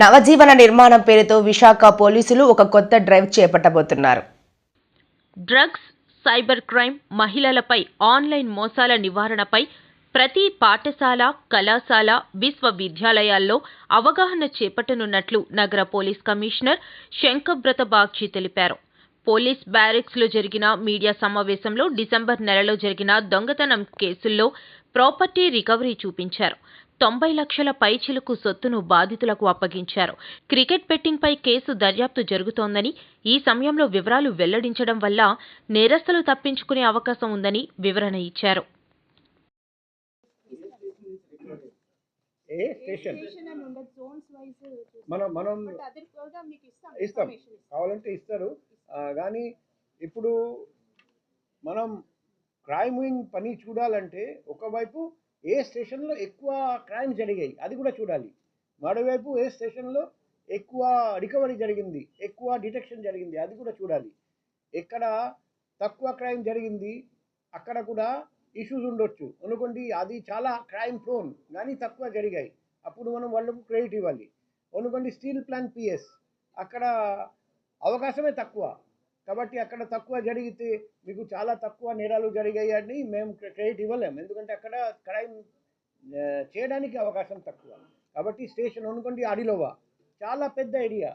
నవజీవన నిర్మాణం పేరుతో విశాఖ పోలీసులు ఒక కొత్త డ్రైవ్ చేపట్టబోతున్నారు. డ్రగ్స్ సైబర్ క్రైమ్ మహిళలపై ఆన్లైన్ మోసాల నివారణపై ప్రతి పాఠశాల కళాశాల విశ్వవిద్యాలయాల్లో అవగాహన చేపట్టనున్నట్లు నగర పోలీస్ కమిషనర్ శంకబ్రత బాగ్చి తెలిపారు. పోలీస్ బ్యారెక్స్లో జరిగిన మీడియా సమావేశంలో డిసెంబర్ నెలలో జరిగిన దొంగతనం కేసుల్లో ప్రాపర్టీ రికవరీ చూపించారు. తొంభై లక్షల పైచిలకు సొత్తును బాధితులకు అప్పగించారు. క్రికెట్ బెట్టింగ్పై కేసు దర్యాప్తు జరుగుతోందని ఈ సమయంలో వివరాలు వెల్లడించడం వల్ల నేరస్తులు తప్పించుకునే అవకాశం ఉందని వివరణ ఇచ్చారు. ఏ స్టేషన్? మనం మనం ఇస్తాం. కావాలంటే ఇస్తారు. కానీ ఇప్పుడు మనం క్రైమ్ వింగ్ పని చూడాలంటే ఒకవైపు ఏ స్టేషన్లో ఎక్కువ క్రైమ్ జరిగాయి అది కూడా చూడాలి. మరోవైపు ఏ స్టేషన్లో ఎక్కువ రికవరీ జరిగింది ఎక్కువ డిటెక్షన్ జరిగింది అది కూడా చూడాలి. ఎక్కడ తక్కువ క్రైమ్ జరిగింది అక్కడ కూడా ఇష్యూస్ ఉండొచ్చు. అనుకోండి అది చాలా క్రైమ్ ప్రోన్ కానీ తక్కువ జరిగాయి. అప్పుడు మనం వాళ్ళకు క్రెడిట్ ఇవ్వాలి. అనుకోండి స్టీల్ ప్లాంట్ పిఎస్ అక్కడ అవకాశమే తక్కువ. కాబట్టి అక్కడ తక్కువ జరిగితే మీకు చాలా తక్కువ నేరాలు జరిగాయి అని మేము క్రెడిట్ ఇవ్వలేము. ఎందుకంటే అక్కడ క్రైమ్ చేయడానికి అవకాశం తక్కువ. కాబట్టి స్టేషన్ అనుకోండి అడిలోవా. చాలా పెద్ద ఏరియా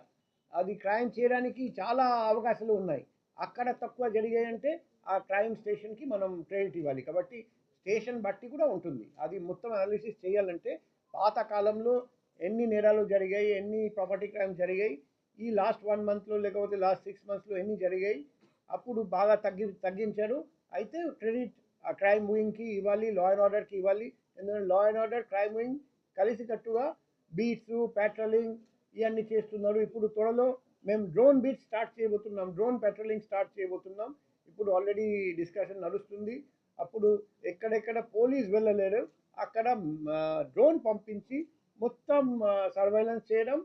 అది క్రైమ్ చేయడానికి చాలా అవకాశాలు ఉన్నాయి. అక్కడ తక్కువ జరిగాయంటే ఆ క్రైమ్ స్టేషన్కి మనం క్రెడిట్ ఇవ్వాలి. కాబట్టి స్టేషన్ బట్టి కూడా ఉంటుంది. అది మొత్తం అనాలిసిస్ చేయాలంటే పాత కాలంలో ఎన్ని నేరాలు జరిగాయి ఎన్ని ప్రాపర్టీ క్రైమ్ జరిగాయి ఈ లాస్ట్ వన్ మంత్లో లేకపోతే లాస్ట్ సిక్స్ మంత్స్లో ఎన్ని జరిగాయి? అప్పుడు బాగా తగ్గి తగ్గించారు. అయితే క్రెడిట్ ఆ క్రైమ్ వింగ్కి ఇవ్వాలి లా అండ్ ఆర్డర్కి ఇవ్వాలి. ఎందుకంటే law and order crime wing కలిసికట్టుగా బీట్స్ పెట్రోలింగ్ ఇవన్నీ చేస్తున్నారు. ఇప్పుడు త్వరలో మేము డ్రోన్ బీట్ స్టార్ట్ చేయబోతున్నాం. డ్రోన్ పెట్రోలింగ్ స్టార్ట్ చేయబోతున్నాం. ఇప్పుడు ఆల్రెడీ డిస్కషన్ నడుస్తుంది. అప్పుడు ఎక్కడెక్కడ పోలీస్ వెళ్ళలేరు. అక్కడ డ్రోన్ పంపించి మొత్తం సర్వైలెన్స్ చేయడం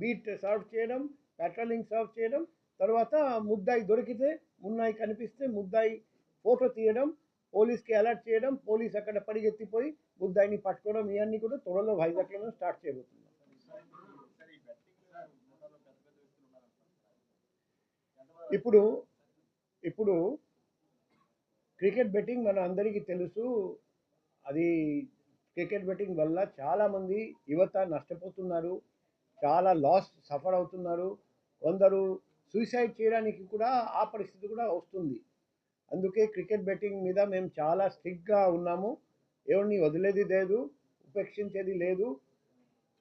బీట్ సర్వ్ చేయడం పెట్రోలింగ్ సర్వ్ చేయడం తర్వాత ముద్దాయి దొరికితే మున్నాయి కనిపిస్తే ముద్దాయి ఫోటో తీయడం పోలీస్కి అలర్ట్ చేయడం పోలీస్ అక్కడ పరిగెత్తిపోయి ముద్దాయిని పట్టుకోవడం ఇవన్నీ కూడా త్వరలో వైజాగ్లో స్టార్ట్ చేయబోతున్నాం. ఇప్పుడు ఇప్పుడు క్రికెట్ బెట్టింగ్ మన అందరికీ తెలుసు. అది క్రికెట్ బెట్టింగ్ వల్ల చాలామంది యువత నష్టపోతున్నారు. చాలా లాస్ సఫర్ అవుతున్నారు కొందరు సూసైడ్ చేయడానికి కూడా ఆ పరిస్థితి కూడా వస్తుంది. అందుకే క్రికెట్ బెట్టింగ్ మీద మేము చాలా స్ట్రిక్ట్గా ఉన్నాము. ఎవరిని వదిలేది లేదు ఉపేక్షించేది లేదు.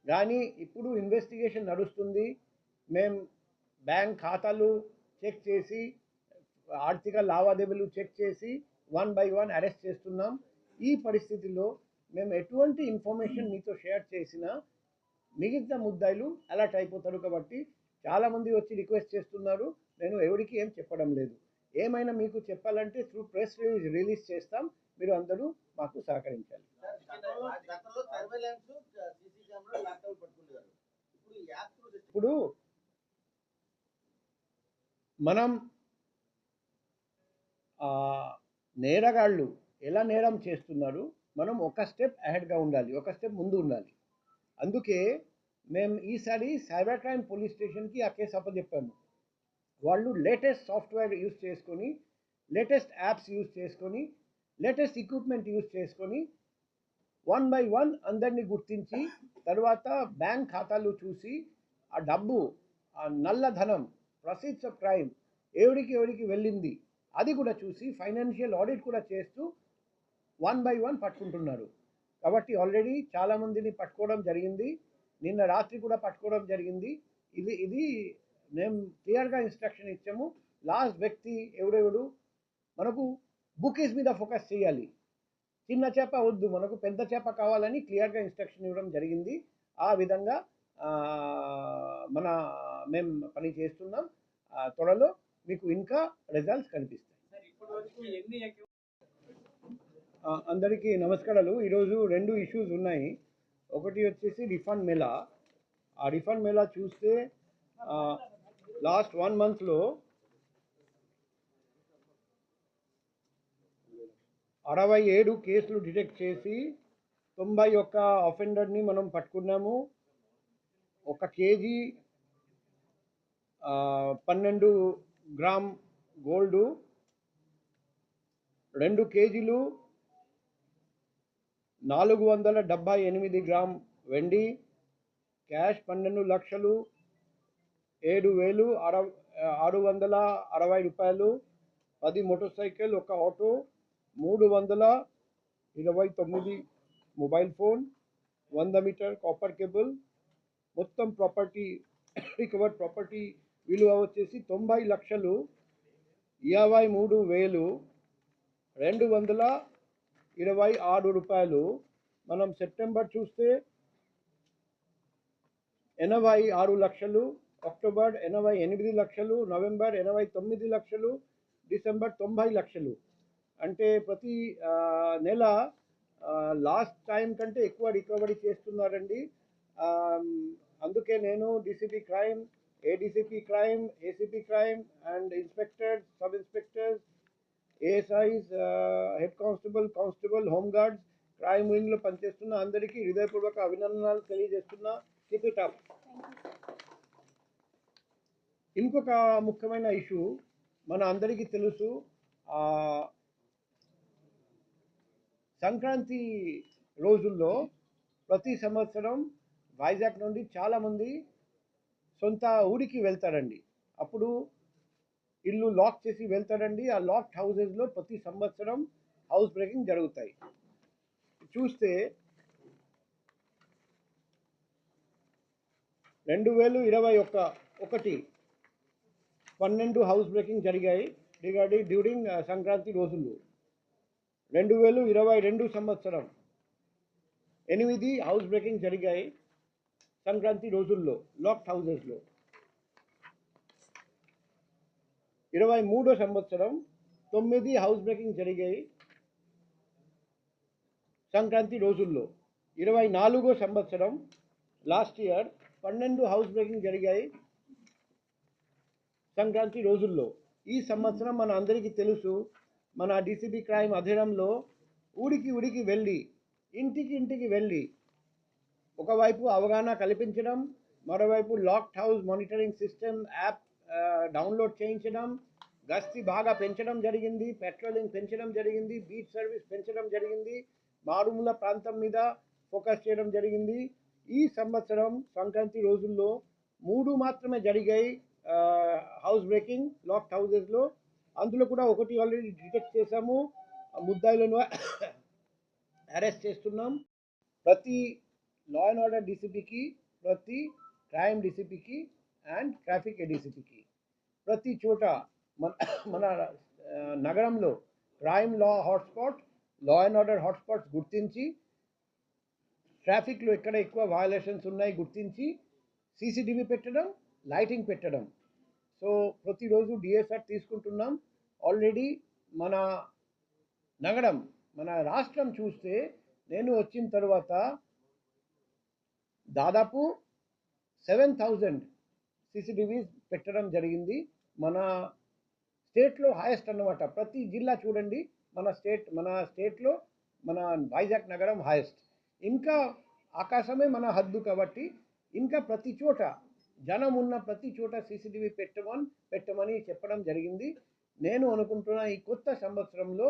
కానీ ఇప్పుడు ఇన్వెస్టిగేషన్ నడుస్తుంది. మేము బ్యాంక్ ఖాతాలు చెక్ చేసి ఆర్థిక లావాదేవీలు చెక్ చేసి వన్ బై వన్ అరెస్ట్ చేస్తున్నాం. ఈ పరిస్థితిలో మేము ఎటువంటి ఇన్ఫర్మేషన్ మీతో షేర్ చేసినా మిగతా ముద్దాయిలు అలర్ట్ అయిపోతారు కాబట్టి చాలామంది వచ్చి రిక్వెస్ట్ చేస్తున్నారు. నేను ఎవరికి ఏం చెప్పడం లేదు. ఏమైనా మీకు చెప్పాలంటే త్రూ ప్రెస్ రిలీజ్ రిలీజ్ చేస్తాం. మీరు అందరూ మాకు సహకరించాలి. ఇప్పుడు మనం నేరగాళ్ళు ఎలా నేరం చేస్తున్నారు? మనం ఒక స్టెప్ అహెడ్గా ఉండాలి. ఒక స్టెప్ ముందు ఉండాలి. అందుకే మేము ఈసారి సైబర్ క్రైమ్ పోలీస్ స్టేషన్కి ఆ కేసు అప్పచెప్పాము. వాళ్ళు లేటెస్ట్ సాఫ్ట్వేర్ యూస్ చేసుకొని లేటెస్ట్ యాప్స్ యూస్ చేసుకొని లేటెస్ట్ ఎక్విప్మెంట్ యూస్ చేసుకొని వన్ బై వన్ అందరినీ గుర్తించి తర్వాత బ్యాంక్ ఖాతాలు చూసి ఆ డబ్బు ఆ నల్ల ధనం ప్రొసీడ్స్ ఆఫ్ క్రైమ్ ఎవరికి ఎవరికి వెళ్ళింది అది కూడా చూసి ఫైనాన్షియల్ ఆడిట్ కూడా చేస్తూ వన్ బై వన్ పట్టుకుంటున్నారు. కాబట్టి ఆల్రెడీ చాలామందిని పట్టుకోవడం జరిగింది. నిన్న రాత్రి కూడా పట్టుకోవడం జరిగింది. ఇది ఇది మేము క్లియర్గా ఇన్స్ట్రక్షన్ ఇచ్చాము. లాస్ట్ వ్యక్తి ఎవడెవడు? మనకు బుకీస్ మీద ఫోకస్ చేయాలి. చిన్న చేప వద్దు మనకు పెద్ద చేప కావాలని క్లియర్గా ఇన్స్ట్రక్షన్ ఇవ్వడం జరిగింది. ఆ విధంగా మన మేము పని చేస్తున్నాం. త్వరలో మీకు ఇంకా రిజల్ట్స్ కనిపిస్తాయి. అందరికీ నమస్కారాలు. ఈరోజు రెండు ఇష్యూస్ ఉన్నాయి. ఒకటి వచ్చేసి రిఫండ్ మేళా ఆ రిఫండ్ మేళా చూస్తే లాస్ట్ వన్ మంత్లో అరవై ఏడు కేసులు డిటెక్ట్ చేసి తొంభై ఒక్క అఫెండర్ని మనం పట్టుకున్నాము. ఒక కేజీ పన్నెండు గ్రామ్ గోల్డు రెండు కేజీలు నాలుగు వందల డెబ్బై ఎనిమిది గ్రామ్ వెండి క్యాష్ పన్నెండు లక్షలు ఏడు వేలు అర ఆరు వందల అరవై రూపాయలు పది మోటార్ సైకిల్ ఒక ఆటో మూడు వందల ఇరవై తొమ్మిది మొబైల్ ఫోన్ వంద మీటర్ కాపర్ కేబుల్. మొత్తం ప్రాపర్టీ రికవర్డ్ ప్రాపర్టీ విలువ వచ్చేసి తొంభై లక్షలు ఇరవై మూడు వేలు రెండు వందల ఇరవై ఆరు రూపాయలు. మనం సెప్టెంబర్ చూస్తే ఎనభై ఆరు లక్షలు అక్టోబర్ ఎనభై ఎనిమిది లక్షలు నవంబర్ ఎనభై తొమ్మిది లక్షలు డిసెంబర్ తొంభై లక్షలు. అంటే ప్రతి నెల లాస్ట్ టైం కంటే ఎక్కువ రికవరీ చేస్తున్నారండి. అందుకే నేను DCP crime ADCP crime ACP crime and inspectors sub inspectors ASIs head constable constable home guards crime వింగ్లో పనిచేస్తున్న అందరికీ హృదయపూర్వక అభినందనలు తెలియజేస్తున్నా. కీప్ ఇట్ అప్ ఇంకొక ముఖ్యమైన ఇష్యూ మన అందరికీ తెలుసు. సంక్రాంతి రోజుల్లో ప్రతి సంవత్సరం వైజాగ్ నుండి చాలామంది సొంత ఊరికి వెళ్తారండి. అప్పుడు ఇల్లు లాక్ చేసి వెళ్తారండి ఆ లాక్డ్ హౌసెస్లో ప్రతి సంవత్సరం హౌస్ బ్రేకింగ్ జరుగుతాయి. చూస్తే రెండు వేలు ఇరవై ఒక్క ఒకటి పన్నెండు హౌస్ బ్రేకింగ్ జరిగాయి రిగార్డింగ్ డ్యూరింగ్ సంక్రాంతి రోజులు. రెండు వేలు ఇరవై రెండు సంవత్సరం ఎనిమిది హౌస్ బ్రేకింగ్ జరిగాయి సంక్రాంతి రోజుల్లో లాక్డ్ హౌసెస్లో ఇరవై మూడో సంవత్సరం తొమ్మిది హౌస్ బ్రేకింగ్ జరిగాయి. సంక్రాంతి రోజుల్లో ఇరవై నాలుగో సంవత్సరం లాస్ట్ ఇయర్ పన్నెండు హౌస్ బ్రేకింగ్ జరిగాయి. సంక్రాంతి రోజుల్లో ఈ సంవత్సరం మన అందరికీ తెలుసు మన డీసీబీ క్రైమ్ అధీనంలో ఊడికి ఉడికి వెళ్ళి ఇంటికి ఇంటికి వెళ్ళి ఒకవైపు అవగాహన కల్పించడం మరోవైపు locked house monitoring system app download చేయించడం గస్తీ బాగా పెంచడం జరిగింది పెట్రోలింగ్ పెంచడం జరిగింది బీచ్ సర్వీస్ పెంచడం జరిగింది మారుమూల ప్రాంతం మీద ఫోకస్ చేయడం జరిగింది. ఈ సంవత్సరం సంక్రాంతి రోజుల్లో మూడు మాత్రమే జరిగాయి హౌస్ బ్రేకింగ్ లాక్డ్ హౌసెస్లో అందులో కూడా ఒకటి ఆల్రెడీ డిటెక్ట్ చేశాము ముద్దాయిలను అరెస్ట్ చేస్తున్నాం. ప్రతి లా అండ్ ఆర్డర్ డీసీపీకి ప్రతి క్రైమ్ డీసీపీకి అండ్ ట్రాఫిక్ ఏడీసీపీకి ప్రతి చోట మన మన నగరంలో crime law hotspot law and order hotspots గుర్తించి ట్రాఫిక్లో ఎక్కడ ఎక్కువ వయలేషన్స్ ఉన్నాయి గుర్తించి సీసీటీవీ పెట్టడం లైటింగ్ పెట్టడం. సో ప్రతిరోజు డిఎస్ఆర్ తీసుకుంటున్నాం. ఆల్రెడీ మన నగరం మన రాష్ట్రం చూస్తే నేను వచ్చిన తర్వాత దాదాపు సెవెన్ థౌజండ్ సీసీటీవీస్ పెట్టడం జరిగింది. మన స్టేట్లో హైయెస్ట్ అన్నమాట. ప్రతి జిల్లా చూడండి మన స్టేట్ మన స్టేట్లో మన వైజాగ్ నగరం హైయెస్ట్ ఇంకా ఆకాశమే మన హద్దు కాబట్టి ఇంకా ప్రతి చోట జనం ఉన్న ప్రతి చోట సీసీటీవీ పెట్టమని పెట్టమని చెప్పడం జరిగింది. నేను అనుకుంటున్న ఈ కొత్త సంవత్సరంలో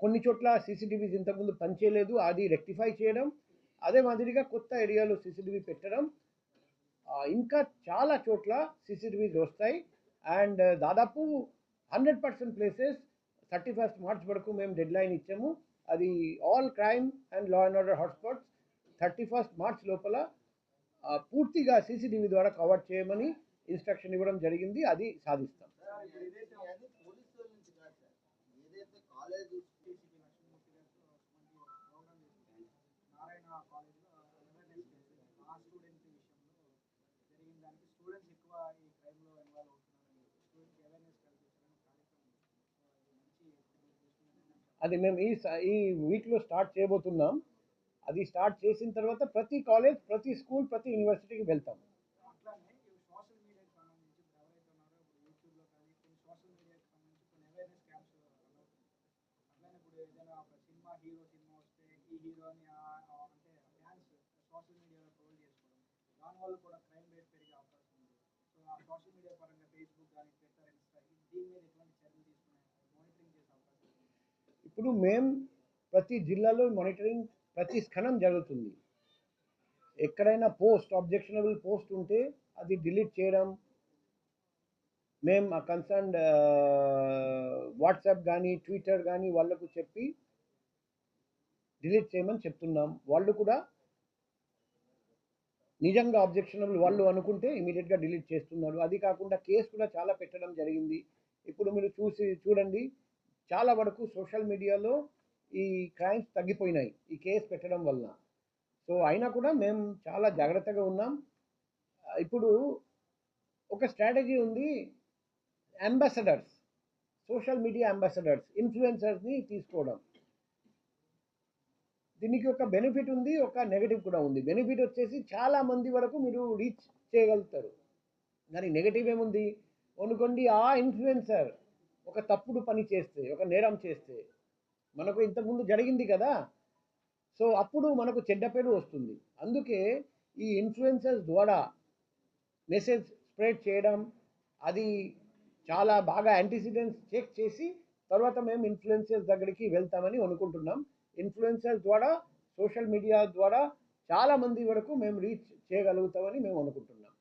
కొన్ని చోట్ల సీసీటీవీస్ ఇంతకుముందు పనిచేయలేదు. అది రెక్టిఫై చేయడం అదే మాదిరిగా కొత్త ఏరియాలో సీసీటీవీ పెట్టడం ఇంకా చాలా చోట్ల సీసీటీవీస్ వస్తాయి. అండ్ దాదాపు hundred percent places thirty first March వరకు మేము డెడ్ లైన్ ఇచ్చాము. అది all crime and law and order hotspots thirty first March లోపల పూర్తిగా సీసీటీవీ ద్వారా కవర్ చేయమని ఇన్స్ట్రక్షన్ ఇవ్వడం జరిగింది. అది సాధిస్తాం. కాలేజ్ అది మేము ఈ స- ఈ వీక్లో స్టార్ట్ చేయబోతున్నాం. అది స్టార్ట్ చేసిన తర్వాత ప్రతి కాలేజ్ ప్రతి స్కూల్ ప్రతి యూనివర్సిటీకి వెళ్తాం. కూడా క్రైమ్ రేట్ పెరిగే అవకాశం ఉంది. సో ఆ సోషల్ మీడియా పరంగా ఫేస్బుక్ కానీ ట్విట్టర్ ఇన్స్టా దీని మీద ఎటువంటి చర్యలు తీసుకునే మానిటరింగ్ చేసే అవకాశం ఉంది ఇప్పుడు మేము ప్రతి జిల్లాలో మానిటరింగ్ ప్రతి క్షణం జరుగుతుంది. ఎక్కడైనా పోస్ట్ అబ్జెక్షనబుల్ పోస్ట్ ఉంటే అది డిలీట్ చేయడం మేము ఆ కన్సర్న్డ్ వాట్సాప్ కానీ ట్విట్టర్ కానీ వాళ్ళకు చెప్పి డిలీట్ చేయమని చెప్తున్నాం. వాళ్ళు కూడా నిజంగా అబ్జెక్షనబుల్ వాళ్ళు అనుకుంటే ఇమీడియట్గా డిలీట్ చేస్తున్నారు. అది కాకుండా కేసు కూడా చాలా పెట్టడం జరిగింది. ఇప్పుడు మీరు చూసి చూడండి చాలా వరకు సోషల్ మీడియాలో ఈ క్రైమ్స్ తగ్గిపోయినాయి ఈ కేసు పెట్టడం వలన సో అయినా కూడా మేము చాలా జాగ్రత్తగా ఉన్నాం. ఇప్పుడు ఒక స్ట్రాటజీ ఉంది అంబాసడర్స్ సోషల్ మీడియా అంబాసడర్స్ ఇన్ఫ్లుయెన్సర్స్ని తీసుకోవడం. దీనికి ఒక బెనిఫిట్ ఉంది ఒక నెగటివ్ కూడా ఉంది. బెనిఫిట్ వచ్చేసి చాలా మంది వరకు మీరు రీచ్ చేయగలుగుతారు. దానికి నెగటివ్ ఏముంది? అనుకోండి ఆ ఇన్ఫ్లుయెన్సర్ ఒక తప్పుడు పని చేస్తే ఒక నేరం చేస్తే మనకు ఇంతకుముందు జరిగింది కదా. సో అప్పుడు మనకు చెడ్డ పేరు వస్తుంది. అందుకే ఈ ఇన్ఫ్లుయెన్సర్స్ ద్వారా మెసేజ్ స్ప్రెడ్ చేయడం అది చాలా బాగా యాంటిసిడెంట్స్ చెక్ చేసి తర్వాత మేము ఇన్ఫ్లుయెన్సర్స్ దగ్గరికి వెళ్తామని అనుకుంటున్నాం. ఇన్ఫ్లుయెన్సర్స్ ద్వారా సోషల్ మీడియా ద్వారా చాలా మంది వరకు మేము రీచ్ చేయగలుగుతామని మేము అనుకుంటున్నాం.